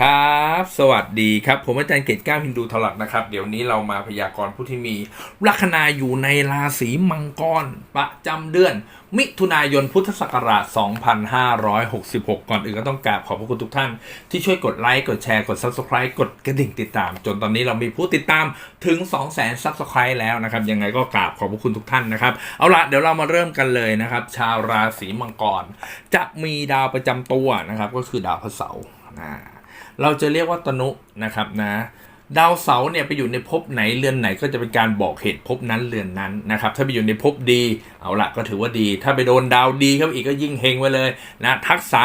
ครับ สวัสดีครับ ผมอาจารย์เกตก้ามฮินดูทลักนะครับ เดี๋ยวนี้เรามาพยากรณ์ผู้ที่มีลัคนาอยู่ในราศีมังกร ประจำเดือน มิถุนายนพุทธศักราช 2566 ก่อนอื่นก็ต้องกราบขอบพระคุณทุกท่าน ที่ช่วยกดไลค์กดแชร์กด Subscribe กดกระดิ่งติดตาม จนตอนนี้เรามีผู้ติดตามถึง 200,000 Subscribe แล้วนะครับ ยังไงก็กราบขอบพระคุณทุกท่านนะครับ เอาละเดี๋ยวเรามาเริ่มกันเลยนะครับ ชาวราศีมังกร จะมีดาวประจำตัวนะครับก็คือดาวพระเสาร์นะ เราจะเรียกว่าตนุนะครับนะดาวเสาร์เนี่ยไปอยู่ในภพไหนเรือนไหนก็จะเป็นการบอกเหตุภพนั้นเรือนนั้นนะครับถ้าไปอยู่ในภพดีเอาละก็ถือว่าดี ถ้าไปโดนดาวดีเข้าไปอีกก็ยิ่งเฮงไว้เลยนะทักษะ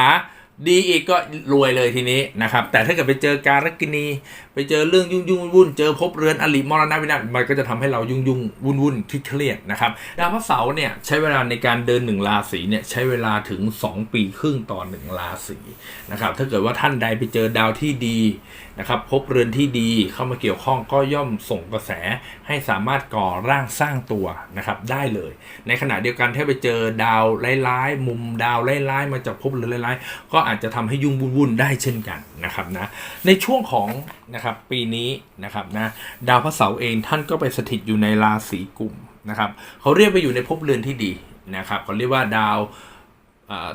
ดีอีกก็รวยเลยทีนี้นะครับ แต่ถ้าเกิดไปเจอการกินี ไปเจอเรื่องยุ่งยุ่งวุ่นเจอพบเรือนอลิมรณะวินาศมันก็จะทำให้เรายุ่งยุ่งวุ่นวุ่นๆเครียดนะครับดาวพระเสาร์เนี่ยใช้เวลาในการเดินหนึ่งราศีเนี่ยใช้เวลาถึง 2 ปีครึ่งต่อหนึ่งราศีนะครับถ้าเกิดว่าท่านใดไปเจอดาวที่ดี นะครับพบเรือนที่ดีเข้ามาเกี่ยวข้องก็ย่อมส่งกระแสให้สามารถก่อร่างสร้างตัวนะครับได้เลย ในขณะเดียวกันถ้าไปเจอดาวร้ายๆมุมดาวร้ายๆมาจากภพเรือนร้ายๆก็อาจจะทำให้ยุ่งวุ่นๆได้เช่นกันนะครับนะในช่วงของนะครับปีนี้นะครับนะดาวพระเสาร์เองท่านก็ไปสถิตอยู่ในราศีกุมนะครับเขาเรียกไปอยู่ในภพเรือนที่ดีนะครับเขาเรียกว่าดาว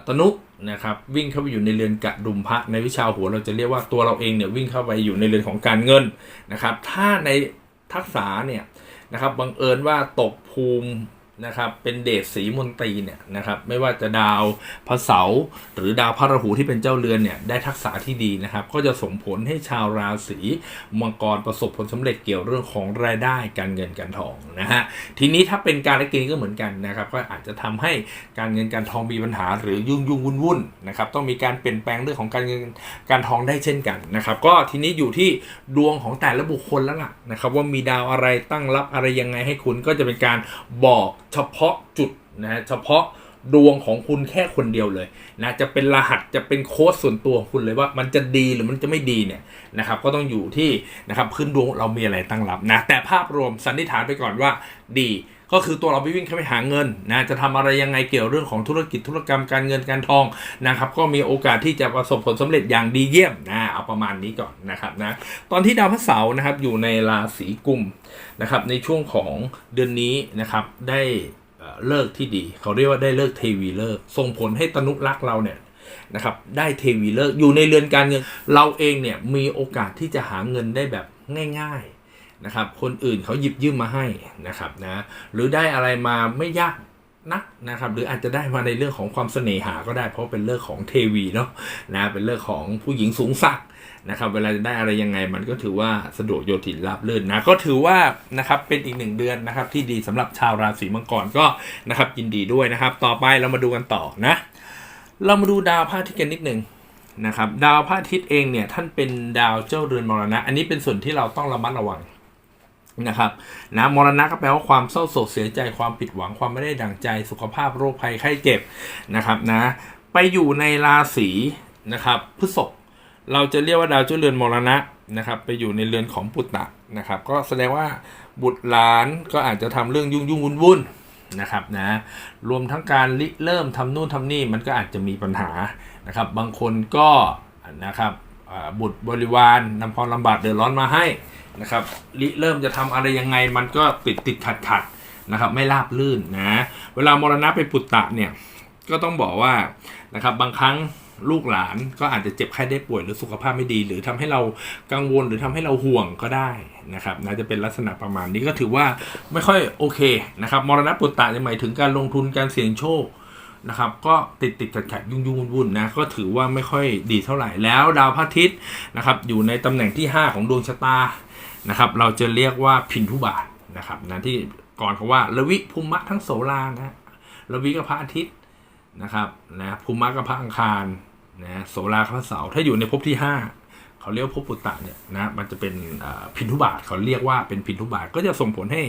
ตนุนะครับวิ่งเข้าไปอยู่ในเรือนกระดุมพระในวิชาหัวเราจะเรียกว่าตัวเราเองเนี่ยวิ่งเข้าไปอยู่ในเรือนของการเงินนะครับ ถ้าในทักษะเนี่ยนะครับบังเอิญว่าตกภูมิ นะครับเป็นเดชสีมนตรีเนี่ยนะครับไม่ว่าจะดาวพระเสาร์หรือดาวพระราหูที่เป็นเจ้าเรือนเนี่ยได้ทักษะที่ดีนะครับ ก็จะส่งผลให้ชาวราศีมังกรประสบผลสำเร็จเกี่ยวเรื่องของรายได้การเงินการทองนะฮะทีนี้ถ้าเป็นการละกินก็เหมือนกันนะครับ ก็อาจจะทำให้การเงินการทองมีปัญหา หรือยุ่งยุ่งวุ่นวุ่นนะครับต้องมีการเปลี่ยนแปลงเรื่องของการเงินการทองได้เช่นกันนะครับ ก็ทีนี้อยู่ที่ดวงของแต่ละบุคคลแล้วล่ะนะครับ ว่ามีดาวอะไรตั้งรับอะไรยังไงให้คุณก็จะเป็นการบอกเฉพาะจุดนะฮะเฉพาะดวงของคุณแค่คนเดียวเลยนะจะเป็นรหัสจะเป็นโค้ดส่วนตัวของคุณเลยว่ามันจะดีหรือมันจะไม่ดีเนี่ยนะครับก็ต้องอยู่ที่นะครับพื้นดวงเรามีอะไรตั้งรับนะแต่ภาพรวมสันนิษฐานไปก่อนว่าดี ก็คือตัวเราไปวิ่งเข้าไปหาเงินนะจะทำอะไรยังไงเกี่ยวเรื่องของธุรกิจธุรกรรมการเงินการทองนะครับก็มีโอกาสที่จะประสบผลสำเร็จอย่างดีเยี่ยมนะเอาประมาณนี้ก่อนนะครับนะตอนที่ดาวพระเสาร์นะครับอยู่ในราศีกุมนะครับในช่วงของเดือนนี้นะครับได้เลิกที่ดี เขาเรียกว่าได้เลิกเทวีเลิกส่งผลให้ตนุรักษ์เราเนี่ยนะครับได้เทวีเลิกอยู่ในเรือนการเงิน เราเองเนี่ยมีโอกาสที่จะหาเงินได้แบบง่าย นะครับ คนอื่นเขาหยิบยืมมาให้นะครับนะหรือได้อะไรมาไม่ยากนักนะครับ หรืออาจจะได้มาในเรื่องของความเสน่หาก็ได้ เพราะเป็นเรื่องของเทวีเนาะนะเป็นเรื่องของผู้หญิงสูงศักนะครับ เวลาจะได้อะไรยังไงมันก็ถือว่าสะดวกโยทินราบรื่นนะก็ถือว่านะครับเป็นอีกหนึ่งเดือนนะครับ ที่ดีสำหรับชาวราศีมังกรก็นะครับยินดีด้วยนะครับ ต่อไปเรามาดูกันต่อนะ เรามาดูดาวพระอาทิตย์กันนิดหนึ่งนะครับ ดาวพระอาทิตย์เองเนี่ยท่านเป็นดาวเจ้าเรือนมรณะ อันนี้เป็นส่วนที่เราต้องระมัดระวัง นะครับนะมรณะก็แปลว่าความเศร้าโศกเสียใจความผิดหวังความไม่ได้ดั่งใจสุขภาพโรคภัยไข้เจ็บนะครับนะไปอยู่ในราศีนะครับพฤษภเราจะเรียกว่าดาวเจ้าเรือนมรณะนะครับไปอยู่ในเรือนของปุตตะนะครับ ก็แสดงว่าบุตรหลานก็อาจจะทำเรื่องยุ่งยุ่งวุ่นวุ่นนะครับนะรวมทั้งการริเริ่มทำนู่นทำนี่มันก็อาจจะมีปัญหานะครับ บางคนก็นะครับบุตรบริวารนำความลำบากเดือดร้อนมาให้ นะครับริเริ่มจะทำอะไรยังไงมันก็ติดติดขัดขัดนะครับ ไม่ราบลื่นนะเวลามรณะไปปุตตะเนี่ยก็ต้องบอกว่านะครับบางครั้งลูกหลานก็อาจจะเจ็บไข้ได้ป่วยหรือสุขภาพไม่ดี หรือทำให้เรากังวลหรือทำให้เราห่วงก็ได้นะครับน่าจะเป็นลักษณะประมาณนี้ก็ถือว่าไม่ค่อยโอเคนะครับมรณะปุตตะจะหมายถึงการลงทุนการเสี่ยงโชคนะครับก็ติดติดขัดขัดยุ่งยุ่งวุ่นนะก็ถือว่าไม่ค่อยดีเท่าไหร่แล้วดาวพระอาทิตย์นะครับอยู่ในตำแหน่งที่ 5 ของดวงชะตา นะครับ เราจะเรียกว่าพินทุบาทนะครับนะที่ก่อนเขาว่าระวิภูมะทั้งโสรานะระวิกับพระอาทิตย์นะครับนะภูมิกับพระอังคารนะโสราพระเสาร์ถ้าอยู่ในภพที่ 5 เขาเรียกภพปุตตะเนี่ยนะมันจะเป็นพินทุบาทเขาเรียกว่าเป็นพินทุบาทก็จะส่งผลให้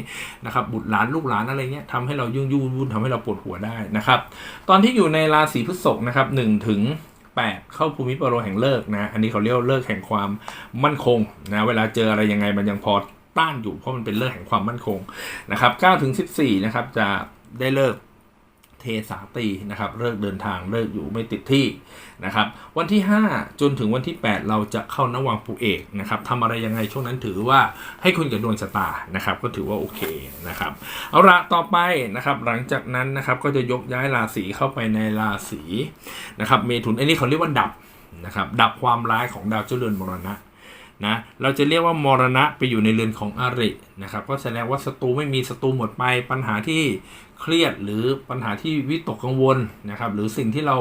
นะครับบุตรหลานลูกหลานอะไรเงี้ยทำให้เรายุ่งยุ่งวุ่นทำให้เราปวดหัวได้นะครับ ตอนที่อยู่ในราศีพฤษภนะครับหนึ่งถึง 8 เข้าภูมิปโรแห่งเลิกนะ อันนี้เขาเรียกเลิกแห่งความมั่นคงนะ เวลาเจออะไรยังไงมันยังพอต้านอยู่เพราะมันเป็นเลิกแห่งความมั่นคงนะครับ9ถึง14นะครับจะได้เลิก เทสาตีนะครับเลิกเดินทางเลิกอยู่ไม่ติดที่นะครับวันที่ 5 จนถึงวันที่ 8 เราจะเข้านวังปูเอกนะครับทำอะไรยังไงช่วงนั้นถือว่าให้คุณกับดวงชะตานะครับก็ถือว่าโอเคนะครับเอาละต่อไปนะครับหลังจากนั้นนะครับก็จะยกย้ายราศีเข้าไปในราศีนะครับเมถุนอันนี้เขาเรียกว่าดับนะครับดับความร้ายของดาวเจ้าเรือนมรณะ นะเราจะเรียกว่ามรณะไปอยู่ในเรือนของอรินะครับก็แสดงว่าศัตรูไม่มีศัตรูหมดไปปัญหาที่เครียดหรือปัญหาที่วิตกกังวลนะครับ หรือสิ่งที่เรา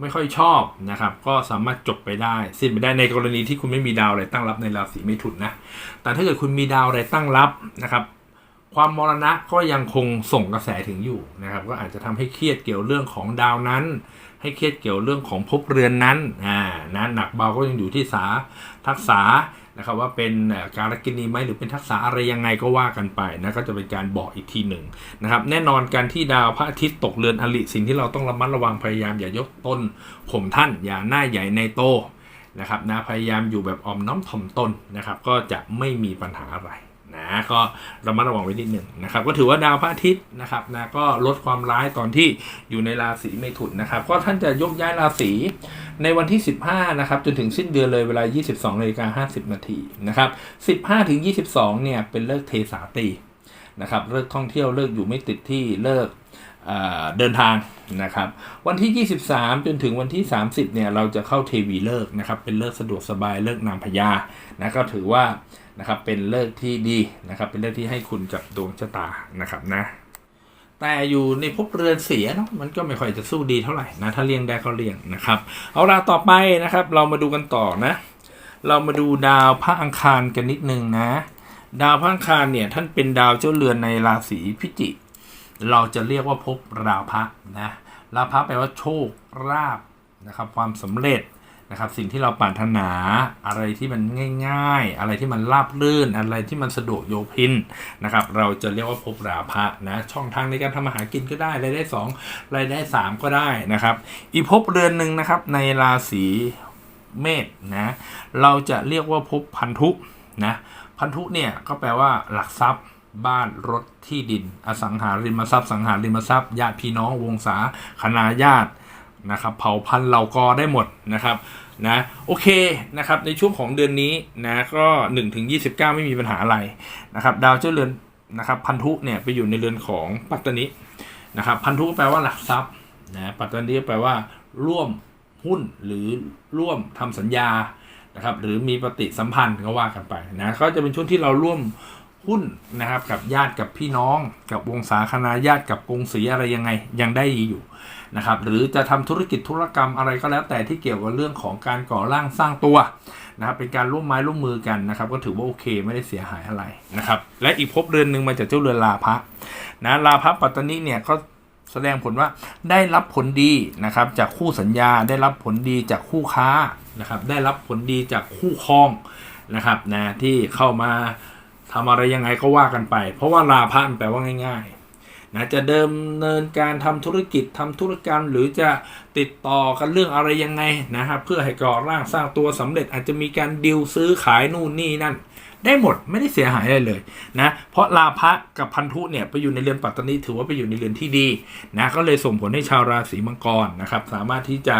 ไม่ค่อยชอบนะครับ ก็สามารถจบไปได้ สิ้นไปได้ในกรณีที่คุณไม่มีดาวอะไรตั้งรับในราศีเมถุนนะแต่ถ้าเกิดคุณมีดาวอะไรตั้งรับนะครับ ความมรณะก็ยังคงส่งกระแสถึงอยู่นะครับ ก็อาจจะทำให้เครียดเกี่ยวเรื่องของดาวนั้น ให้เครียดเกี่ยวเรื่องของภพเรือนนั้นอ่านะหนักเบาก็ยังอยู่ที่สาทักษะนะครับว่าเป็นการกินีไหมหรือเป็นทักษะอะไรยังไงก็ว่ากันไปนะก็จะเป็นการบอกอีกทีหนึ่งนะครับแน่นอนการที่ดาวพระอาทิตย์ตกเรือนอริสิ่งที่เราต้องระมัดระวังพยายามอย่ายกต้นข่มท่านอย่าหน้าใหญ่ในโตนะครับนะพยายามอยู่แบบออมน้อมถ่อมตนนะครับก็จะไม่มีปัญหาอะไร นะก็ระมัดระวังไว้นิดหนึ่งนะครับ ก็ถือว่าดาวพระอาทิตย์นะครับนะก็ลดความร้ายตอนที่อยู่ในราศีเมถุนนะครับ ก็ท่านจะยกย้ายราศีในวันที่ 15นะครับจนถึงสิ้นเดือนเลยเวลา 22นาฬิกา50นาทีนะครับ15ถึง22เนี่ยเป็นเลิกเทสาตีนะครับเลิกท่องเที่ยวเลิกอยู่ไม่ติดที่เลิกเเดินทางนะครับวันที่ 23 จนถึงวันที่ 30เนี่ยเราจะเข้าเทวีเลิกนะครับเป็นเลิกสะดวกสบายเลิกนามพญานะก็ถือว่า นะครับเป็นเลิกที่ดีนะครับเป็นเลิกที่ให้คุณกับดวงชะตานะครับนะ แต่อยู่ในภพเรือนเสียเนาะมันก็ไม่ค่อยจะสู้ดีเท่าไหร่นะถ้าเลี่ยงได้ก็เลี่ยงนะครับเอาล่ะต่อไปนะครับ เรามาดูกันต่อนะ เรามาดูดาวพระอังคารกันนิดนึงนะ ดาวพระอังคารเนี่ยท่านเป็นดาวเจ้าเรือนในราศีพิจิกเราจะเรียกว่าภพราพะนะราพะแปลว่าโชคราบนะครับความสำเร็จ นะครับสิ่งที่เราปรารถนาอะไรที่มันง่าย ๆ อะไรที่มันราบรื่น อะไรที่มันสะดวกโยพินนะครับเราจะเรียกว่าภพราพะนะช่องทางในการทำอาหารกินก็ได้รายได้สองรายได้สามก็ได้นะครับ อีกภพเรือนหนึ่งนะครับในราศีเมษนะเราจะเรียกว่าภพพันธุนะพันธุเนี่ยก็แปลว่าหลักทรัพย์บ้านรถที่ดิน อสังหาริมทรัพย์ สังหาริมทรัพย์ญาติพี่น้องวงศาคณาญาติ นะครับเผาพันธุ์เหล่ากอได้หมดนะครับนะโอเคนะครับในช่วงของเดือนนี้นะก็1ถึง29 ไม่มีปัญหาอะไรนะครับดาวเจ้าเรือนนะครับพันธุเนี่ยไปอยู่ในเรือนของปัตตนินะครับพันธุแปลว่าหลักทรัพย์นะปัตตนิแปลว่า ร่วมหุ้นหรือร่วมทำสัญญานะครับหรือมีปฏิสัมพันธ์ก็ว่ากันไปนะก็จะเป็นช่วงที่เราร่วมหุ้นนะครับกับญาติกับพี่น้อง กับวงศาคณาญาติกับกงศรีอะไรยังไงยังได้อยู่ นะครับหรือจะทำธุรกิจธุรกรรมอะไรก็แล้ว แต่ที่เกี่ยวกับเรื่องของการก่อร่างสร้างตัวนะครับเป็นการร่วมไม้ร่วมมือกันนะครับ ก็ถือว่าโอเคไม่ได้เสียหายอะไรนะครับและอีกภพเรือนหนึ่งมาจากเจ้าเรือนลาภะนะลาภะปัตตานีเนี่ยก็แสดงผลว่าได้รับผลดีนะครับจากคู่สัญญาได้รับผลดีจากคู่ค้านะครับได้รับผลดีจากคู่ครองนะครับนะที่เข้ามาทำอะไรยังไงก็ว่ากันไป เพราะว่าลาภะมันแปลว่าง่าย นะจะเดิมเนินการทำธุรกิจทำธุรกรรม หรือจะติดต่อกันเรื่องอะไรยังไงนะครับเพื่อให้ก่อร่างสร้างตัวสำเร็จอาจจะมีการดิวซื้อขายนู่นนี่นั่น ได้หมดไม่ได้เสียหายอะไรเลยนะเพราะลาภะกับพันธุเนี่ยไปอยู่ในเรือนปัตตานีถือว่าไปอยู่ในเรือนที่ดีนะก็เลยส่งผลให้ชาวราศีมังกรนะครับสามารถที่จะ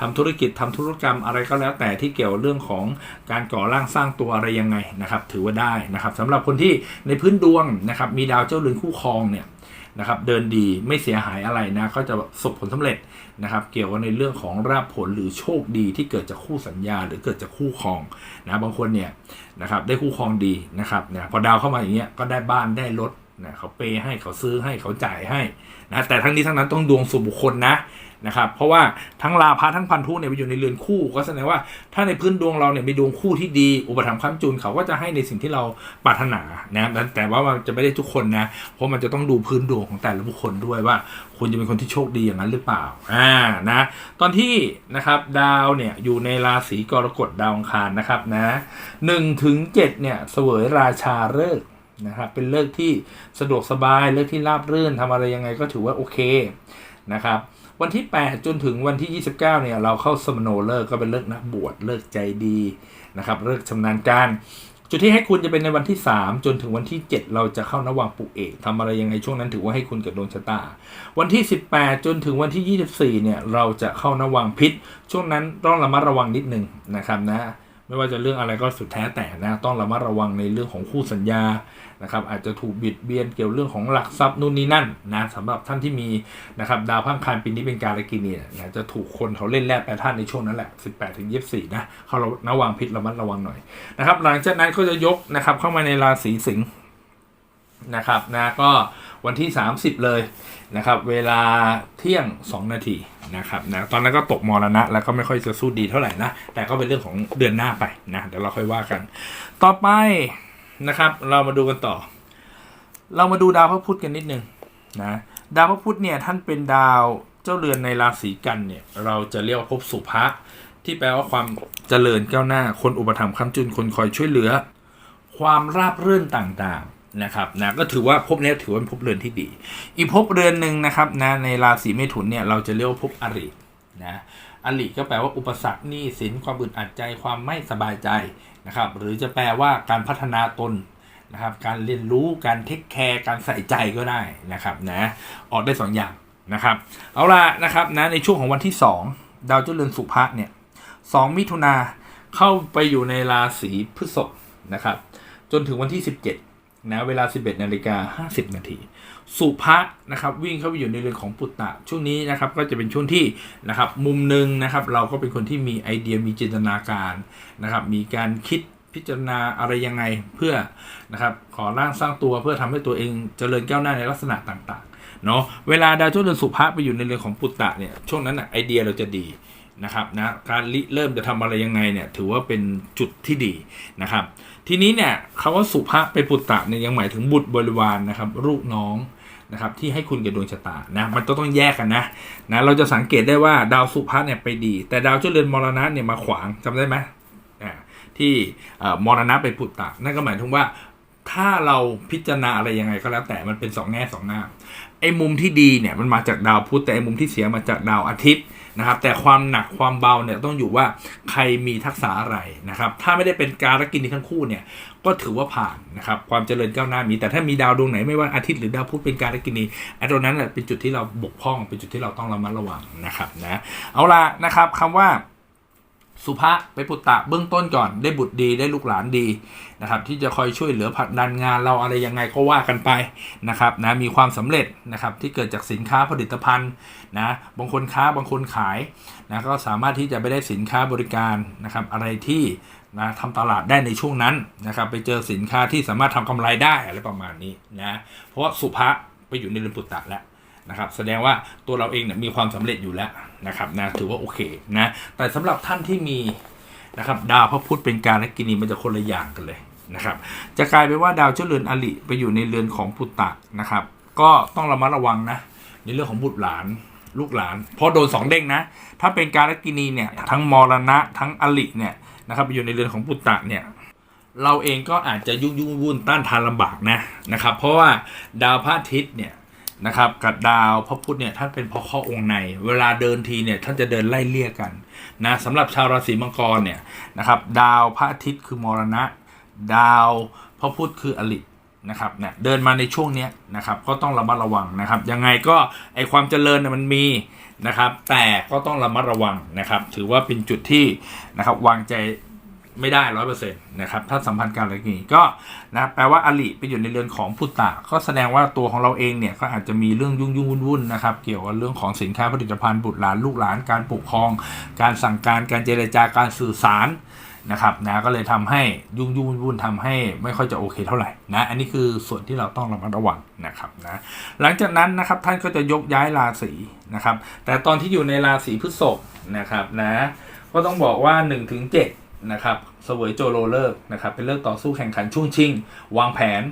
ทำธุรกิจทำธุรกรรมอะไรก็แล้วแต่ที่เกี่ยวเรื่องของการก่อร่างสร้างตัวอะไรยังไงนะครับถือว่าได้นะครับสำหรับคนที่ในพื้นดวงนะครับมีดาวเจ้าเรือนคู่ครองเนี่ย นะครับเดินดีไม่เสียหายอะไรนะเขาจะสบผลสำเร็จนะครับเกี่ยวกับในเรื่องของราบผลหรือโชคดีที่เกิดจากคู่สัญญา หรือเกิดจากคู่ครองนะบางคนเนี่ยนะครับได้คู่ครองดีนะครับเนี่ยพอดาวเข้ามาอย่างเงี้ยก็ได้บ้านได้รถนะเขาเปย์ให้เขาซื้อให้เขาจ่ายให้นะแต่ทั้งนี้ทั้งนั้นต้องดวงส่วนบุคคลนะ นะครับเพราะว่าทั้งลาภะทั้งพันธุเนี่ยไปอยู่ในเรือนคู่ก็แสดงว่าถ้าในพื้นดวงเราเนี่ยมีดวงคู่ที่ดี อุปถัมภ์ค้ำจุนเขาก็จะให้ในสิ่งที่เราปรารถนานะแต่ว่ามันจะไม่ได้ทุกคนนะเพราะมันจะต้องดูพื้นดวงของแต่ละบุคคลด้วยว่าคุณจะเป็นคนที่โชคดีอย่างนั้นหรือเปล่าอ่านะตอนที่นะครับดาวเนี่ยอยู่ในราศีกรกฎดาวอังคารนะครับนะหนึ่งถึงเจ็ดเนี่ยเสวยราชาฤกษ์นะครับเป็นเลิกที่สะดวกสบายเลิกที่ราบรื่นทำอะไรยังไงก็ถือว่าโอเคนะครับ วันที่ 8 จนถึงวันที่ 29เนี่ยเราเข้าสมโนเลิกก็เป็นเลิกนักบวชเลิกใจดีนะครับเลิกชำนาญการจุดที่ให้คุณจะเป็นในวันที่ 3 จนถึงวันที่ 7 เราจะเข้านวังปุเอกทำอะไรยังไงช่วงนั้นถือว่าให้คุณกับดวงชะตา วันที่ 18 จนถึงวันที่ 24เนี่ยเราจะเข้านวังพิษ ช่วงนั้นต้องระมัดระวังนิดนึงนะครับนะ ไม่ว่าจะเรื่องอะไรก็สุดแท้แต่นะต้องระมัดระวังในเรื่องของคู่สัญญานะครับอาจจะถูกบิดเบียนเกี่ยวเรื่องของหลักทรัพย์นู่นนี่นั่นนะสำหรับท่านที่มีนะครับดาวพังคารปีนี้เป็นการกินีเนี่ยนะจะถูกคนเขาเล่นแร่แปรธาตุในช่วงนั้นแหละ 18ถึง24 นะเขาเราระวังพิษระมัดระวังหน่อยนะครับหลังจากนั้นก็จะยกนะครับเข้ามาในราศีสิงห์นะครับนะก็ วันที่ 30 เลยนะครับเวลาเที่ยง 2 นาทีนะครับนะตอนนั้นก็ตกมรณะแล้วก็ไม่ค่อยจะสู้ดีเท่าไหร่นะแต่ก็เป็นเรื่องของเดือนหน้าไปนะเดี๋ยวเราค่อยว่ากัน ต่อไปนะครับเรามาดูกันต่อ เรามาดูดาวพระพุธกันนิดนึงนะดาวพระพุธเนี่ยท่านเป็นดาวเจ้าเรือนในราศีกันเนี่ยเราจะเรียกว่าภพสุภะที่แปลว่าความเจริญก้าวหน้าคนอุปถัมภ์ค้ำจุนคนคอยช่วยเหลือ ความราบรื่นต่างๆ นะครับนะก็ถือว่าภพเนี้ยถือว่าเป็นภพเรือนที่ดี อีกภพเรือนหนึ่งนะครับนะในราศีเมถุนเนี่ยเราจะเรียกว่าภพอรินะอริก็แปลว่าอุปสรรคหนี้สินความอึดอัดใจความไม่สบายใจนะครับหรือจะแปลว่าการพัฒนาตนนะครับการเรียนรู้การเทคแคร์การใส่ใจก็ได้นะครับนะออกได้สองอย่างนะครับเอาล่ะนะครับนะในช่วงของวันที่ 2 ดาวเจ้าเรือนสุภะเนี่ยสองมิถุนาเข้าไปอยู่ในราศีพฤษภนะครับจนถึงวันที่ 17 นะเวลา 11นาฬิกา50 นาที สุภะนะครับวิ่งเข้าไปอยู่ในเรือนของปุตตะ ช่วงนี้นะครับก็จะเป็นช่วงที่นะครับมุมหนึ่งนะครับเราก็เป็นคนที่มีไอเดียมีจินตนาการนะครับมีการคิดพิจารณาอะไรยังไงเพื่อนะครับขอร่างสร้างตัวเพื่อทำให้ตัวเองเจริญก้าวหน้าในลักษณะต่างๆเนาะเวลาดาวเจ้าเรือนสุภะไปอยู่ในเรือนของปุตตะเนี่ยช่วงนั้นนะไอเดียเราจะดี นะครับนะการริเริ่มจะทำอะไรยังไงเนี่ยถือว่าเป็นจุดที่ดีนะครับ ทีนี้เนี่ยคำว่าสุภะไปปุตตะเนี่ยยังหมายถึงบุตรบริวารนนะครับลูกน้องนะครับที่ให้คุณกับดวงชะตานะมันต้องต้องแยกกันนะนะเราจะสังเกตได้ว่าดาวสุภะเนี่ยไปดี แต่ดาวเจ้าเรือนมรณะเนี่ยมาขวางจำได้ไหมอ่าที่มรณะไปปุตตะนั่นก็หมายถึงว่าถ้าเราพิจารณาอะไรยังไงก็แล้วแต่มันเป็นสองแง่สองหน้าไอ้มุมที่ดีเนี่ยมันมาจากดาวพุธแต่ไอ้มุมที่เสียมาจากดาวอาทิตย์ นะครับ แต่ความหนักความเบาเนี่ยต้องอยู่ว่าใครมีทักษะอะไรนะครับ ถ้าไม่ได้เป็นการกินทั้งคู่เนี่ยก็ถือว่าผ่านนะครับความเจริญก้าวหน้ามี แต่ถ้ามีดาวดวงไหนไม่ว่าอาทิตย์หรือดาวพุธเป็นการกินีไอ้ตรงนั้นแหละเป็นจุดที่เราบกพร่อง เป็นจุดที่เราต้องระมัดระวังนะครับนะเอาละนะครับคำว่า สุภะไปปุตตะเบื้องต้นก่อนได้บุตรดีได้ลูกหลานดีนะครับ ที่จะคอยช่วยเหลือผลักดันงานเราอะไรยังไงก็ว่ากันไปนะครับนะมีความสำเร็จนะครับที่เกิดจากสินค้าผลิตภัณฑ์นะบางคนค้าบางคนขายนะก็สามารถที่จะไปได้สินค้าบริการนะครับ อะไรที่นะทำตลาดได้ในช่วงนั้นนะครับ ไปเจอสินค้าที่สามารถทำกำไรได้อะไรประมาณนี้นะเพราะสุภะไปอยู่ในเรือนปุตตะแล้ว นะครับ แสดงว่าตัวเราเองเนี่ยมีความสำเร็จอยู่แล้วนะครับนะถือว่าโอเคนะแต่สำหรับท่านที่มีนะครับดาวพระพุธเป็นการและกินีมันจะคนละอย่างกันเลยนะครับ จะกลายเป็นว่าดาวเจ้าเรือนอลิไปอยู่ในเรือนของปุตตะนะครับ ก็ต้องระมัดระวังนะในเรื่องของบุตรหลานลูกหลานเพราะโดนสองเด้งนะ ถ้าเป็นการและกินีเนี่ยทั้งมรณะทั้งอลิเนี่ยนะครับไปอยู่ในเรือนของปุตตะเนี่ยเราเองก็อาจจะยุ่งยุ่งวุ่นต้านทานลำบากนะนะครับ เพราะว่าดาวพระอาทิตย์เนี่ย นะครับกับดาวพระพุธเนี่ยท่านเป็นพ่อข้อองค์ใน เวลาเดินทีเนี่ยท่านจะเดินไล่เลี่ยกันนะสำหรับชาวราศีมังกรเนี่ยนะครับดาวพระอาทิตย์คือมรณะ ดาวพระพุธคืออลินะครับเนี่ยเดินมาในช่วงเนี้ยนะครับก็ต้องระมัดระวังนะครับยังไงก็ไอความเจริญเนี่ยมันมีนะครับ แต่ก็ต้องระมัดระวังนะครับ ถือว่าเป็นจุดที่นะครับวางใจ ไม่ได้ร้อยเปอร์เซ็นต์นะครับถ้าสัมพันธ์กันอะไรอย่างนี้ก็นะแปลว่าอลิไปอยู่ในเรือนของพุตตะก็แสดงว่าตัวของเราเองเนี่ยก็อาจจะมีเรื่องยุ่งยุ่งวุ่นวุ่นนะครับ เกี่ยวกับเรื่องของสินค้าผลิตภัณฑ์บุตรหลานลูกหลานการปกครอง การสั่งการการเจรจาการสื่อสารนะครับนะก็เลยทำให้ยุ่งยุ่งวุ่นวุ่นทำให้ไม่ค่อยจะโอเคเท่าไหร่นะอันนี้คือส่วนที่เราต้องระมัดระวังนะครับนะหลังจากนั้นนะครับท่านก็จะยกย้ายราศีนะครับ แต่ตอนที่อยู่ในราศีพฤษภนะครับนะก็ต้องบอกว่า1-7ถึง7 นะครับเสวยโจโรเลิกนะครับเป็นเลิกต่อสู้แข่งขันช่วงชิง วางแผน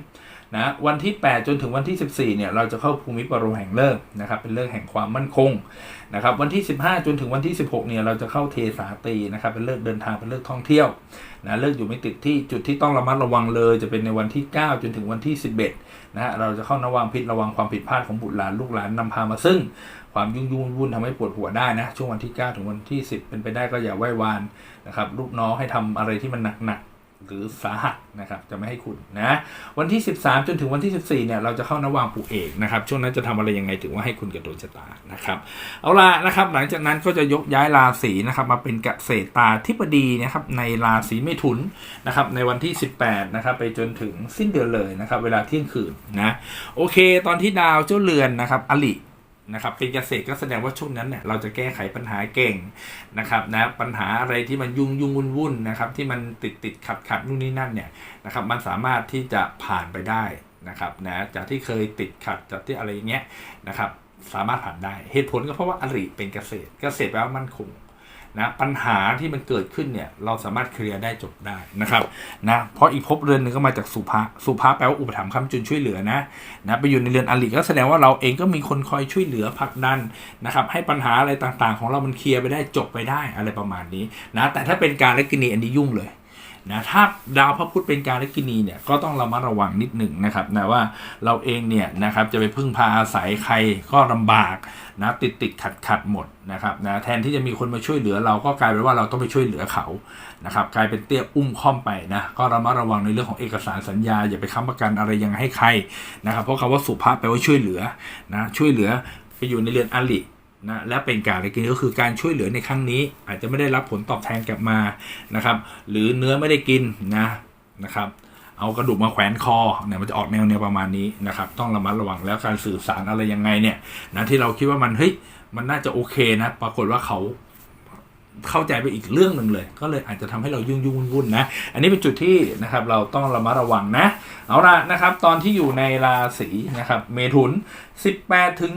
นะวันที่ 8 จนถึงวันที่ 14เนี่ยเราจะเข้าภูมิปโรแห่งเลิกนะครับเป็นเลิกแห่งความมั่นคงนะครับวันที่ 15 จนถึงวันที่ 16เนี่ยเราจะเข้าเทสาตีนะครับเป็นเลิกเดินทางเป็นเลิกท่องเที่ยวนะเลิกอยู่ไม่ติดที่จุดที่ต้องระมัดระวังเลย จะเป็นในวันที่ 9 จนถึงวันที่ 11นะฮะเราจะเข้าระวังพิษระวังความผิดพลาดของบุตรหลานลูกหลานนำพามาซึ่ง ความยุ่งยุ่งวุ่นทำให้ปวดหัวได้นะ ช่วงวันที่ 9 ถึงวันที่ 10 เป็นไปได้ก็อย่าไหว้วานนะครับลูกน้องให้ทำอะไรที่มันหนักๆหรือสาหัสนะครับจะไม่ให้คุณนะวันที่ 13 จนถึงวันที่ 14เนี่ยเราจะเข้านวางปูเอกนะครับช่วงนั้นจะทำอะไรยังไงถึงว่าให้คุณกับดวงชะตานะครับเอาล่ะนะครับหลังจากนั้นก็จะยกย้ายราศีนะครับมาเป็นเกษตราธิบดีนะครับในราศีเมถุนนะครับในวันที่ 18นะครับไปจนถึงสิ้นเดือนเลยนะครับเวลาเที่ยงคืนนะโอเค ตอนที่ดาวเจ้าเรือนนะครับอลิ นะครับเป็นเกษตรก็แสดงว่าช่วงนั้นเนี่ยเราจะแก้ไขปัญหาเก่งนะครับนะปัญหาอะไรที่มันยุ่งยุ่งวุ่นวุ่นนะครับที่มันติดติดขัดขัดนู่นนี่นั่นเนี่ยนะครับมันสามารถที่จะผ่านไปได้นะครับนะจากที่เคยติดขัดจากที่อะไรอย่างเงี้ยนะครับสามารถผ่านได้เหตุผลก็เพราะว่าอริเป็นเกษตร เกษตรแปลว่ามั่นคง นะปัญหาที่มันเกิดขึ้นเนี่ยเราสามารถเคลียร์ได้จบได้นะครับนะเพราะอีกภพเรือนหนึ่งก็มาจากสุภะสุภะแปลว่าอุปถัมภ์คำจุนช่วยเหลือนะนะไปอยู่ในเรือนอลิก็แสดงว่าเราเองก็มีคนคอยช่วยเหลือผลักดันนะครับให้ปัญหาอะไรต่างๆ ของเรามันเคลียร์ไปได้จบไปได้อะไรประมาณนี้นะแต่ถ้าเป็นการเล็กินีอันนี้ยุ่งเลย นะถ้าดาวพระพุธเป็นการลกินีเนี่ยก็ต้องระมัดระวังนิดหนึ่งนะครับนะว่าเราเองเนี่ยนะครับจะไปพึ่งพาอาศัยใครก็ลำบากนะติดติดขัดขัดหมดนะครับนะแทนที่จะมีคนมาช่วยเหลือเราก็กลายเป็นว่าเราต้องไปช่วยเหลือเขานะครับกลายเป็นเตี้ยอุ้มค่อมไปนะก็ระมัดระวังในเรื่องของเอกสารสัญญา อย่าไปค้ำประกันอะไรยังไงให้ใครนะครับเพราะคำว่าสุภาพแปลว่าช่วยเหลือนะช่วยเหลือไปอยู่ในเรือนอลิ นะและเป็นการอะไรกินก็คือการช่วยเหลือในครั้งนี้ อาจจะไม่ได้รับผลตอบแทนกลับมานะครับ หรือเนื้อไม่ได้กินนะนะครับเอากระดูกมาแขวนคอเนี่ยมันจะออกแนวแนวประมาณนี้นะครับต้องระมัดระวังแล้วการสื่อสารอะไรยังไงเนี่ยนะที่เราคิดว่ามันเฮ้ยมันน่าจะโอเคนะปรากฏว่าเขาเข้าใจไปอีกเรื่องหนึ่งเลย ก็เลยอาจจะทำให้เรายุ่งยุ่งวุ่นๆนะ อันนี้เป็นจุดที่นะครับเราต้องระมัดระวังนะ เอาละนะครับ ตอนที่อยู่ในราศีนะครับ เมถุน 18ถึง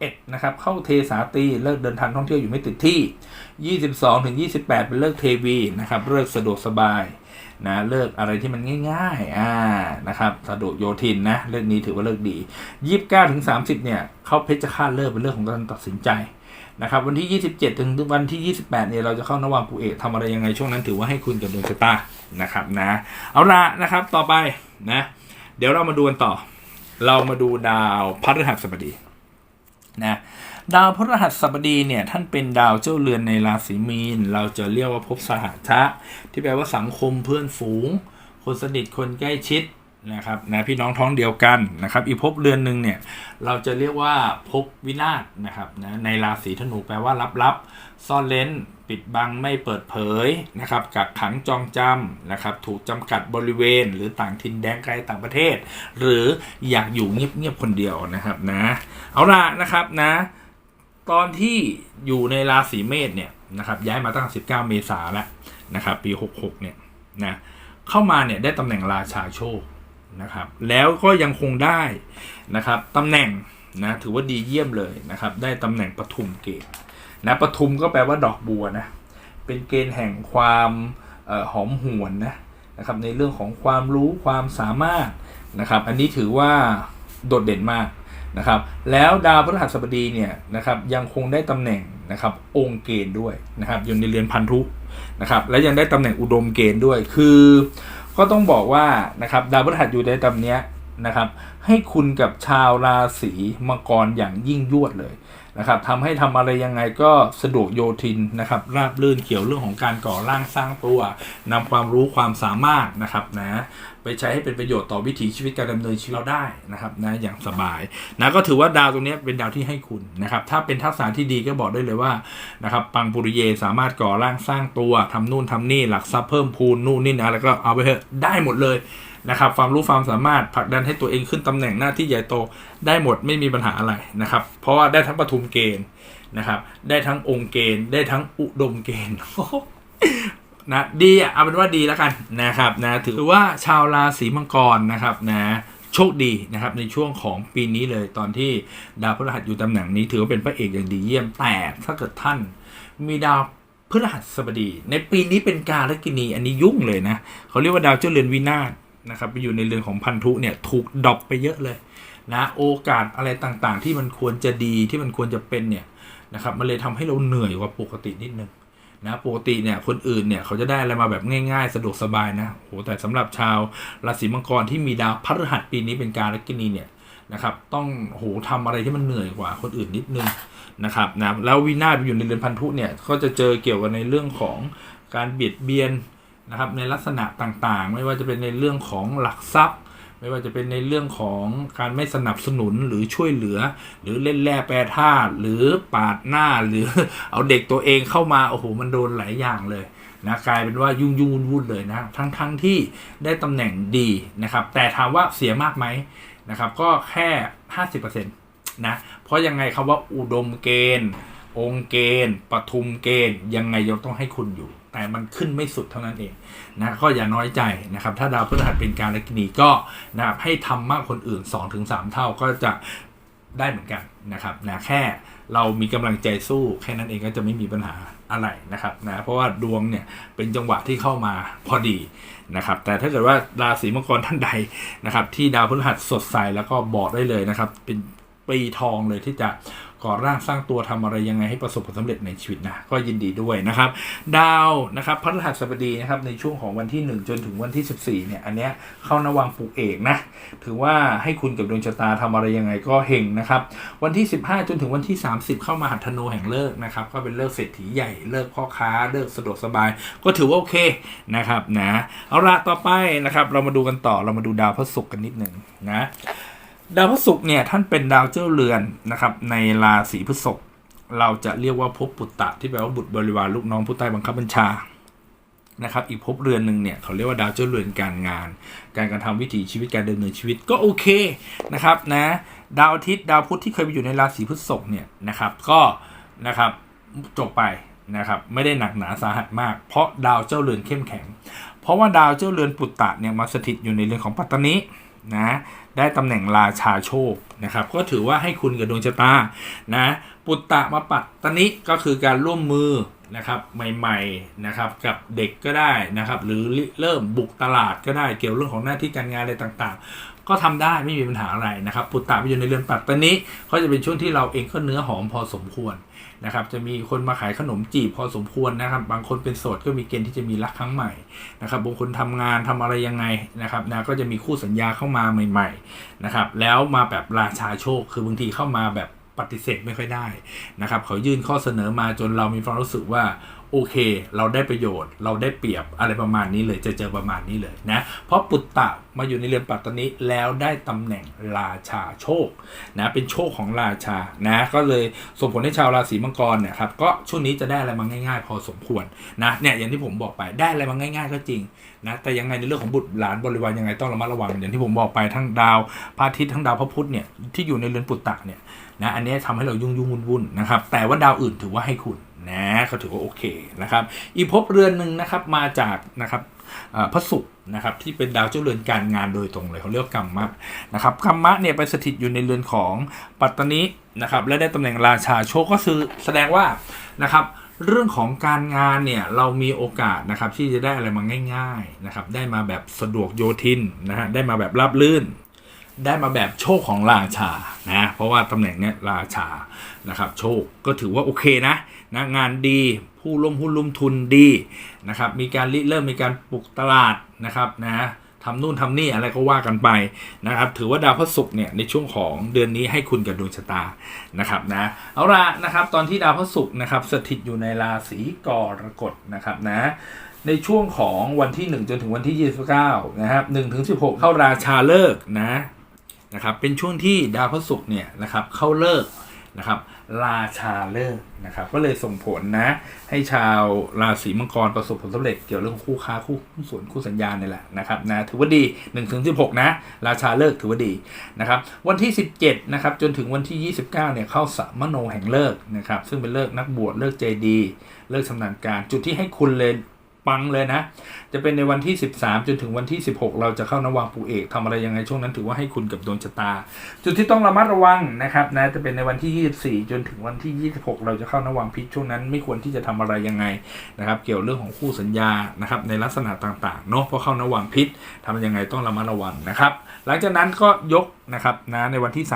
21นะครับเข้าเทสาตีเลิกเดินทางท่องเที่ยวอยู่ไม่ติดที่ 22ถึง28 เป็นเลิกเทวีนะครับเลิกสะดวกสบายนะเลิกอะไรที่มันง่ายๆอ่านะครับสะดวกโยทินนะเลิกนี้ถือว่าเลิกดี 29ถึง30เนี่ยเข้าเพชฌฆาตเลิกเป็นเรื่องของการตัดสินใจนะครับวันที่ 27 ถึงวันที่ 28เนี่ยเราจะเข้านวังปูเอกทำอะไรยังไงช่วงนั้นถือว่าให้คุณกับดวงชะตานะครับนะเอาละนะครับต่อไปนะเดี๋ยวเรามาดูกันต่อ เรามาดูดาวพฤหัสบดี นะดาวพฤหัสบดีเนี่ยท่านเป็นดาวเจ้าเรือนในราศีมีน เราจะเรียกว่าภพสหชะ ที่แปลว่าสังคมเพื่อนฝูง คนสนิทคนใกล้ชิด นะครับนะพี่น้องท้องเดียวกันนะครับ อีกภพเรือนหนึ่งเนี่ยเราจะเรียกว่าภพวินาศนะครับนะในราศีธนูแปลว่าลับๆซ่อนเล้นปิดบังไม่เปิดเผยนะครับกักขังจองจำนะครับถูกจำกัดบริเวณ หรือต่างถิ่นแดนไกลต่างประเทศ หรืออยากอยู่เงียบๆคนเดียวนะครับนะเอาละนะครับนะตอนที่อยู่ในราศีเมษเนี่ยนะครับย้ายมาตั้ง 19 เมษาแล้วนะครับปี 66เนี่ยนะเข้ามาเนี่ยได้ตำแหน่งราชาโชค นะครับ แล้วก็ยังคงได้นะครับตำแหน่งนะถือว่าดีเยี่ยมเลยนะครับ ได้ตำแหน่งปทุมเกณฑ์นะปทุมก็แปลว่าดอกบัวนะเป็นเกณฑ์แห่งความออหอมหวนนะนะครับในเรื่องของความรู้ความสามารถนะครับ อันนี้ถือว่าโดดเด่นมากนะครับ แล้วดาวพฤหัสบดีเนี่ยนะครับยังคงได้ตำแหน่งนะครับองค์เกณฑ์ด้วยนะครับอยู่ในเรือนพันธุนะครับและยังได้ตำแหน่งอุดมเกณฑ์ด้วยคือ ก็ต้องบอกว่านะครับดาวพฤหัสอยู่ในตำเนี้ยนะครับ ให้คุณกับชาวราศีมังกรอย่างยิ่งยวดเลย นะครับทำให้ทำอะไรยังไงก็สะดวกโยทินนะครับ ราบรื่นเกี่ยวเรื่องของการก่อร่างสร้างตัวนำความรู้ความสามารถนะครับนะไปใช้ให้เป็นประโยชน์ต่อวิถีชีวิตการดำเนินชีวิตเราได้นะครับนะอย่างสบายนะก็ถือว่าดาวตรงนี้เป็นดาวที่ให้คุณนะครับ ถ้าเป็นทักษะที่ดีก็บอกได้เลยว่านะครับปังปุริเยสามารถก่อร่างสร้างตัวทำนู่นทำนี่หลักทรัพย์เพิ่มพูนนู่นนี่นะแล้วก็เอาไปเถอะได้หมดเลย นะครับความรู้ความสามารถผลักดันให้ตัวเองขึ้นตำแหน่งหน้าที่ใหญ่โตได้หมดไม่มีปัญหาอะไรนะครับ เพราะว่าได้ทั้งปทุมเกณฑ์นะครับได้ทั้งองค์เกณฑ์ ได้ทั้งอุดมเกณฑ์นะดีอะเอาเป็นว่าดีแล้วกันนะครับนะถือว่าชาวราศีมังกรนะครับนะโชคดีนะครับในช่วงของปีนี้เลยตอนที่ดาวพฤหัสอยู่ตำแหน่งนี้ ถือว่าเป็นพระเอกอย่างดีเยี่ยมแต่ถ้าเกิดท่านมีดาวพฤหัสบดี ในปีนี้เป็นกาลกินีอันนี้ยุ่งเลยนะเขาเรียกว่าดาวเจ้าเรือนวินาศ นะครับไปอยู่ในเรือนของพันธุเนี่ยถูกดรอปไปเยอะเลยนะโอกาสอะไรต่างๆ ที่มันควรจะดีที่มันควรจะเป็นเนี่ยนะครับมันเลยทำให้เราเหนื่อยกว่าปกตินิดนึงนะปกติเนี่ยคนอื่นเนี่ยเขาจะได้อะไรมาแบบง่ายๆ สะดวกสบายนะโหแต่สำหรับชาวราศีมังกรที่มีดาวพฤหัสปีนี้เป็นการลักินีเนี่ยนะครับต้องโหทำอะไรที่มันเหนื่อยกว่าคนอื่นนิดนึงนะครับนะแล้ววินาศอยู่ในเรือนพันธุเนี่ยก็จะเจอเกี่ยวกับในเรื่องของการเบียดเบียน นะครับในลักษณะต่างๆ ไม่ว่าจะเป็นในเรื่องของหลักทรัพย์ ไม่ว่าจะเป็นในเรื่องของการไม่สนับสนุนหรือช่วยเหลือ หรือเล่นแร่แปรธาตุหรือปาดหน้าหรือเอาเด็กตัวเองเข้ามาโอ้โหมันโดนหลายอย่างเลยนะกลายเป็นว่ายุ่งยุ่งวุ่นวุ่นเลยนะทั้งทั้งที่ได้ตำแหน่งดีนะครับ แต่ถามว่าเสียมากไหมนะครับ ก็แค่ 50%นะเพราะยังไงคำว่าอุดมเกณฑ์ องค์เกณฑ์ปทุมเกณฑ์ ยังไงยังต้องให้คุณอยู่ แต่มันขึ้นไม่สุดเท่านั้นเองนะก็อย่าน้อยใจนะครับ ถ้าดาวพฤหัสเป็นการลัคนีก็นะครับให้ทำมากคนอื่น 2-3 เท่าก็จะได้เหมือนกันนะครับนะแค่เรามีกำลังใจสู้แค่นั้นเองก็จะไม่มีปัญหาอะไรนะครับนะเพราะว่าดวงเนี่ยเป็นจังหวะที่เข้ามาพอดีนะครับ แต่ถ้าเกิดว่าราศีมังกรท่านใดนะครับ ที่ดาวพฤหัสสดใสแล้วก็บอกได้เลยนะครับ เป็นปีทองเลยที่จะ ก่อร่างสร้างตัวทำอะไรยังไงให้ประสบผลสำเร็จในชีวิตนะ ก็ยินดีด้วยนะครับ ดาวนะครับพระฤหัสบดีนะครับในช่วงของวันที่ 1 จนถึงวันที่ 14เนี่ยอันเนี้ยเข้านวังปลูกเอกนะถือว่าให้คุณกับดวงชะตาทำอะไรยังไงก็เฮงนะครับ วันที่ 15 จนถึงวันที่ 30 เข้ามาหัดธนูแห่งเลิกนะครับก็เป็นเลิกเศรษฐีใหญ่เลิกพ่อค้าเลิกสะดวกสบาย ก็ถือว่าโอเคนะครับนะเอาละต่อไปนะครับ เรามาดูกันต่อเรามาดูดาวพระศุกร์กันนิดหนึ่งนะ ดาวพฤหัสเนี่ยท่านเป็นดาวเจ้าเรือนนะครับ ในราศีพฤษภเราจะเรียกว่าภพปุตตะที่แปลว่าบุตรบริวารลูกน้องผู้ใต้บังคับบัญชานะครับ อีกภพเรือนหนึ่งเนี่ยเขาเรียกว่าดาวเจ้าเรือนการงาน การกระทำวิถีชีวิตการดำเนินชีวิตก็โอเคนะครับนะดาวอาทิตย์ดาวพุธที่เคยไปอยู่ในราศีพฤษภเนี่ยนะครับ ก็นะครับจบไปนะครับไม่ได้หนักหนาสาหัสมาก เพราะดาวเจ้าเรือนเข้มแข็ง เพราะว่าดาวเจ้าเรือนปุตตะเนี่ยมาสถิตอยู่ในเรือนของปัตตานีนะ ได้ตำแหน่งราชาโชคนะครับ ก็ถือว่าให้คุณกับดวงชะตานะปุตตะมาปัตตนีก็คือการร่วมมือนะครับใหม่ๆนะครับกับเด็กก็ได้นะครับ หรือเริ่มบุกตลาดก็ได้เกี่ยวเรื่องของหน้าที่การงานอะไรต่างๆ ก็ทำได้ไม่มีปัญหาอะไรนะครับปุตตะไปอยู่ในเรือนปัตตานีก็จะเป็นช่วงที่เราเองก็เนื้อหอมพอสมควรนะครับจะมีคนมาขายขนมจีบพอสมควรนะครับ บางคนเป็นโสดก็มีเกณฑ์ที่จะมีรักครั้งใหม่นะครับบางคนทำงานทำอะไรยังไงนะครับนะก็จะมีคู่สัญญาเข้ามาใหม่ๆนะครับแล้วมาแบบราชาโชค คือบางทีเข้ามาแบบปฏิเสธไม่ค่อยได้นะครับเขายื่นข้อเสนอมาจนเรามีความรู้สึกว่า โอเค เราได้ประโยชน์ เราได้เปรียบอะไรประมาณนี้เลยจะเจอประมาณนี้เลยนะเพราะปุตตะมาอยู่ในเรือนปัตตานีแล้วได้ตำแหน่งราชาโชคนะเป็นโชคของราชานะก็เลยส่งผลให้ชาวราศีมังกรเนี่ยครับก็ช่วงนี้จะได้อะไรมาง่ายๆ พอสมควรนะเนี่ยอย่างที่ผมบอกไปได้อะไรมาง่าย ๆ ก็จริงนะแต่ยังไงในเรื่องของบุตรหลานบริวารยังไงต้องระมัดระวังอย่างที่ผมบอกไปทั้งดาวพระอาทิตย์ทั้งดาวพระพุธเนี่ยที่อยู่ในเรือนปุตตะเนี่ยนะอันนี้ทำให้เรายุ่งยุ่งวุ่นวุ่นนะครับแต่ว่าดาวอื่นถือว่าให้คุณ นะเขาถือว่าโอเคนะครับอีกภพเรือนหนึ่งนะครับมาจากนะครับพระศุกร์นะครับที่เป็นดาวเจ้าเรือนการงานโดยตรงเลยเขาเรียกกรรมะนะครับกรรมะเนี่ยไปสถิตอยู่ในเรือนของปัตตานีนะครับและได้ตำแหน่งราชาโชคก็คือแสดงว่านะครับเรื่องของการงานเนี่ยเรามีโอกาสนะครับที่จะได้อะไรมาง่าย ๆนะครับ ได้มาแบบสะดวกโยทินนะฮะได้มาแบบราบลื่น ได้มาแบบโชคของราชานะเพราะว่าตำแหน่งเนี้ยราชานะครับ โชคก็ถือว่าโอเคนะ นะงานดีผู้ร่วมหุ้นร่วมทุนดีนะครับมีการริเริ่มมีการปลุกตลาดนะครับนะทำนู่นทำนี่อะไรก็ว่ากันไปนะครับถือว่าดาวพระศุกร์เนี่ยในช่วงของเดือนนี้ให้คุณกับดวงชะตานะครับนะเอาละนะครับตอนที่ดาวพระศุกร์นะครับสถิตอยู่ในราศีกรกฎนะครับนะในช่วงของวันที่ 1 จนถึงวันที่ 29นะครับ1ถึง16 เข้าราชาเลิกนะนะครับเป็นช่วงที่ดาวพฤหัสเนี่ยนะครับเข้าเลิกนะครับ ราชาเลิกนะครับ ก็เลยส่งผลนะ ให้ชาวราศีมังกรประสบผลสำเร็จเกี่ยวเรื่องคู่ค้าคู่ส่วนคู่สัญญาเนี่ยแหละนะครับนะถือว่าดี1ถึงสินะ ราชาเลิกถือว่าดีนะครับวันที่ 17นะครับจนถึงวันที่ 29เนี่ยเข้าสัมโนแห่งเลิกนะครับซึ่งเป็นเลิกนักบวชเลิกเจดี เลิกชำนาญการ จุดที่ให้คุณเลย ปังเลยนะ จะเป็นในวันที่ 13 จนถึงวันที่ 16 เราจะเข้านวังปูเอกทำอะไรยังไงช่วงนั้นถือว่าให้คุณกับดวงชะตา จุดที่ต้องระมัดระวังนะครับนะจะเป็นในวันที่ 24 จนถึงวันที่ 26 เราจะเข้านวังพิษช่วงนั้นไม่ควรที่จะทำอะไรยังไงนะครับเกี่ยวเรื่องของคู่สัญญานะครับในลักษณะต่างๆเนาะเพราะเข้านวังพิษทำยังไงต้องระมัดระวังนะครับ หลังจากนั้นก็ยกนะครับนะในวันที่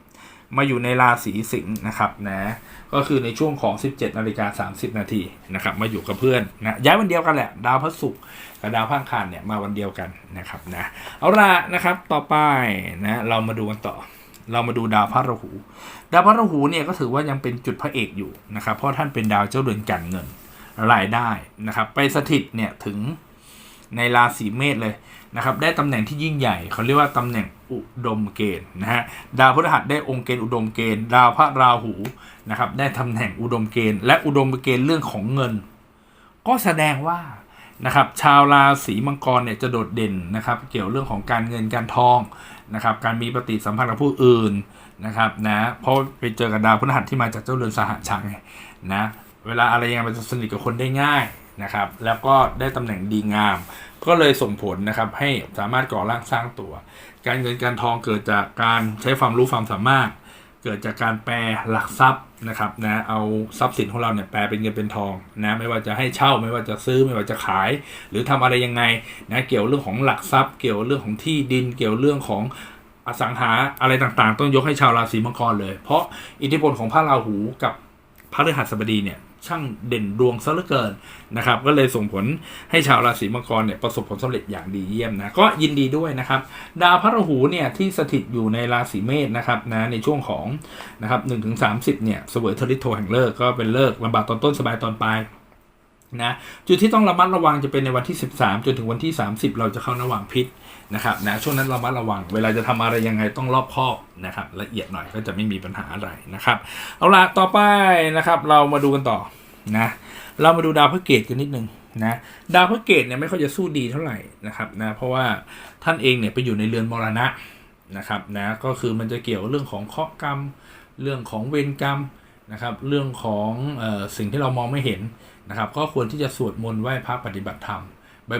30 มาอยู่ในราศีสิงห์นะครับนะ ก็คือในช่วงของ 17นาฬิกา30 นาทีนะครับมาอยู่กับเพื่อนนะย้ายวันเดียวกันแหละ ดาวพระศุกร์กับดาวพังคารเนี่ยมาวันเดียวกันนะครับนะเอาละนะครับต่อไปนะเรามาดูกันต่อ เรามาดูดาวพระราหู ดาวพระราหูเนี่ยก็ถือว่ายังเป็นจุดพระเอกอยู่นะครับเพราะท่านเป็นดาวเจ้าเรือนการเงินรายได้นะครับไปสถิตเนี่ยถึงในราศีเมษเลยนะครับได้ตำแหน่งที่ยิ่งใหญ่เขาเรียกว่าตำแหน่ง อุดมเกณฑ์นะฮะดาวพฤหัสได้องค์เกณฑ์อุดมเกณฑ์ ดาวพระราหูนะครับได้ตำแหน่งอุดมเกณฑ์และอุดมเกณฑ์เรื่องของเงิน ก็แสดงว่านะครับชาวราศีมังกรเนี่ยจะโดดเด่นนะครับ เกี่ยวเรื่องของการเงินการทองนะครับการมีปฏิสัมพันธ์กับผู้อื่นนะครับนะเพราะไปเจอกับดาวพฤหัสที่มาจากเจ้าเรือนสหชังนะเวลาอะไรยังไงมันจะสนิทกับคนได้ง่ายนะครับ แล้วก็ได้ตำแหน่งดีงาม ก็เลยส่งผลนะครับให้สามารถก่อร่างสร้างตัว การเงินการทองเกิดจากการใช้ความรู้ความสามารถ เกิดจากการแปลหลักทรัพย์นะครับนะเอาทรัพย์สินของเราเนี่ยแปลเป็นเงินเป็นทองนะไม่ว่าจะให้เช่าไม่ว่าจะซื้อไม่ว่าจะขาย หรือทำอะไรยังไงนะเกี่ยวเรื่องของหลักทรัพย์ เกี่ยวเรื่องของที่ดิน เกี่ยวเรื่องของอสังหาอะไรต่างๆ ต้องยกให้ชาวราศีมังกรเลย เพราะอิทธิพลของพระราหูกับพระฤหัสบดีเนี่ย ช่างเด่นดวงซะเหลือเกินนะครับ ก็เลยส่งผลให้ชาวราศีมังกรเนี่ยประสบผลสำเร็จอย่างดีเยี่ยมนะก็ยินดีด้วยนะครับ ดาวพระราหูเนี่ยที่สถิตอยู่ในราศีเมษนะครับนะในช่วงของนะครับหนึ่งถึงสามสิบเนี่ยเสวยทริโทแห่งเลิกก็เป็นเลิกลำบากตอนต้นสบายตอนปลายนะจุดที่ต้องระมัดระวังจะเป็นในวันที่ 13 จนถึงวันที่ 30 เราจะเข้าระหว่างพิษ นะครับนะช่วงนั้นระมัดระวัง เวลาจะทำอะไรยังไงต้องรอบคอบนะครับละเอียดหน่อยก็จะไม่มีปัญหาอะไรนะครับ เอาละต่อไปนะครับ เรามาดูกันต่อนะเรามาดูดาวพฤเกตกันนิดนึงนะดาวพฤเกตเนี่ยไม่ค่อยจะสู้ดีเท่าไหร่นะครับนะเพราะว่าท่านเองเนี่ยไปอยู่ในเรือนมรณะนะครับนะก็คือมันจะเกี่ยวเรื่องของเคราะห์กรรม เรื่องของเวรกรรมนะครับเรื่องของออสิ่งที่เรามองไม่เห็นนะครับ ก็ควรที่จะสวดมนต์ไหว้พระปฏิบัติธรรม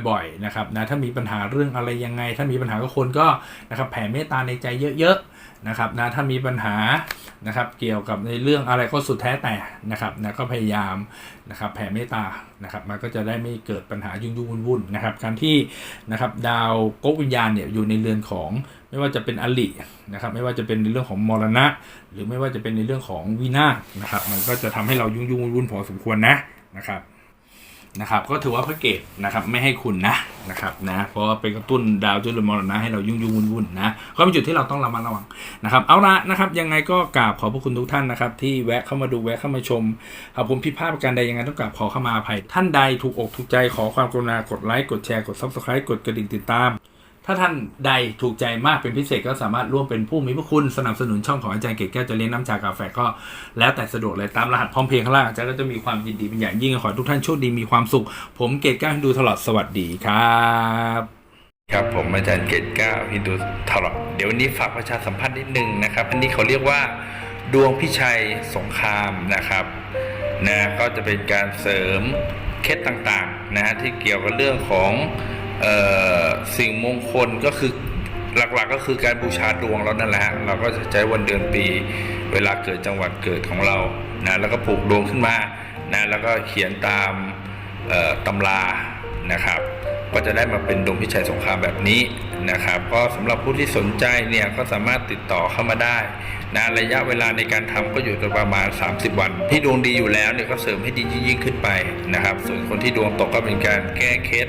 บ่อยๆนะครับนะถ้ามีปัญหาเรื่องอะไรยังไง ถ้ามีปัญหาก็คนก็นะครับแผ่เมตตาในใจเยอะๆนะครับนะถ้ามีปัญหานะครับเกี่ยวกับในเรื่องอะไรก็สุดแท้แต่นะครับนะก็พยายามนะครับแผ่เมตตานะครับมันก็จะได้ไม่เกิดปัญหายุ่งๆวุ่นๆนะครับการที่นะครับดาวก๊กวิญญาณเนี่ยอยู่ในเรือนของไม่ว่าจะเป็นอลินะครับไม่ว่าจะเป็นในเรื่องของมรณะ หรือไม่ว่าจะเป็นในเรื่องของวินาศนะครับมันก็จะทำให้เรายุ่งยุ่งวุ่นๆพอสมควรนะนะครับ นะครับก็ถือว่าพระเกตนะครับไม่ให้คุณนะนะครับนะเพราะว่าเป็นกระตุ้นดาวจุลมรณะให้เรายุ่งยุ่งวุ่นวุ่นนะก็เป็นจุดที่เราต้องระมัดระวังนะครับเอาละนะครับยังไงก็กราบขอบพระคุณทุกท่านนะครับที่แวะเข้ามาดูแวะเข้ามาชมหากผมผิดพลาดประการใดยังไงต้องกราบขอเข้ามาอภัย ท่านใดถูกอกถูกใจขอความกรุณากดไลค์กดแชร์กดซับสไครต์กดกระดิ่งติดตาม ถ้าท่านใดถูกใจมากเป็นพิเศษก็สามารถร่วมเป็นผู้มีพระคุณสนับสนุนช่องของอาจารย์เกตแก้วจะเลี้ยงน้ำชากาแฟก็แล้วแต่สะดวกเลยตามรหัสพร้อมเพียงข้างล่างอาจารย์ก็จะมีความยินดีเป็นอย่างยิ่งขอทุกท่านโชคดีมีความสุข ผมเกตแก้วให้ดูตลอดสวัสดีครับ ครับผมอาจารย์เกตแก้วฮินดูตลอดเดี๋ยววันนี้ฝากประชาสัมพันธ์นิดนึงนะครับ อันนี้เขาเรียกว่าดวงพิชัยสงครามนะครับนะก็จะเป็นการเสริมเคล็ดต่างๆนะฮะที่เกี่ยวกับเรื่องของ สิ่งมงคลก็คือหลักๆก็คือการบูชาดวงเรานั่นแหละเราก็จะใช้วันเดือนปี เวลาเกิดจังหวัดเกิดของเรานะแล้วก็ผูกดวงขึ้นมานะแล้วก็เขียนตามตำรานะครับ ก็จะได้มาเป็นดวงพิชัยสงครามแบบนี้นะครับ ก็สำหรับผู้ที่สนใจเนี่ยก็สามารถติดต่อเข้ามาได้นะระยะเวลาในการทำก็อยู่ประมาณ 30 วัน ที่ดวงดีอยู่แล้วเนี่ยก็เสริมให้ดียิ่งๆขึ้นไปนะครับ ส่วนคนที่ดวงตกก็เป็นการแก้เคล็ด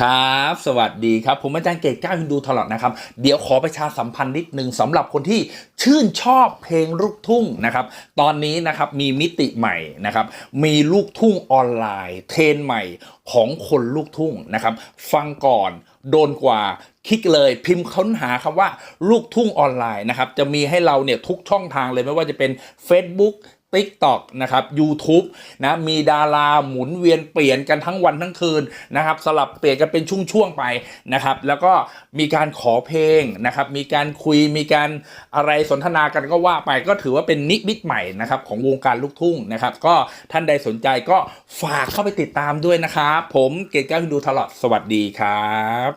ครับ สวัสดีครับ ผมอาจารย์เกตก้าวฮินดูทลอดนะครับ เดี๋ยวขอประชาสัมพันธ์นิดนึงสำหรับคนที่ชื่นชอบเพลงลูกทุ่งนะครับ ตอนนี้นะครับมีมิติใหม่นะครับ มีลูกทุ่งออนไลน์ เทรนใหม่ของคนลูกทุ่งนะครับ ฟังก่อนโดนกว่าคลิกเลยพิมพ์ค้นหาคำว่าลูกทุ่งออนไลน์นะครับ จะมีให้เราเนี่ยทุกช่องทางเลยไม่ว่าจะเป็น Facebook TikTok นะครับ YouTube นะมีดาราหมุนเวียนเปลี่ยนกันทั้งวันทั้งคืนนะครับสลับเปลี่ยนกันเป็นช่วงๆไปนะครับ แล้วก็มีการขอเพลงนะครับ มีการคุยมีการอะไรสนทนากันก็ว่าไป ก็ถือว่าเป็นนิมิตใหม่นะครับของวงการลูกทุ่งนะครับ ก็ท่านใดสนใจก็ฝากเข้าไปติดตามด้วยนะครับ ผมเกตก้วฮินดูตลอดสวัสดีครับ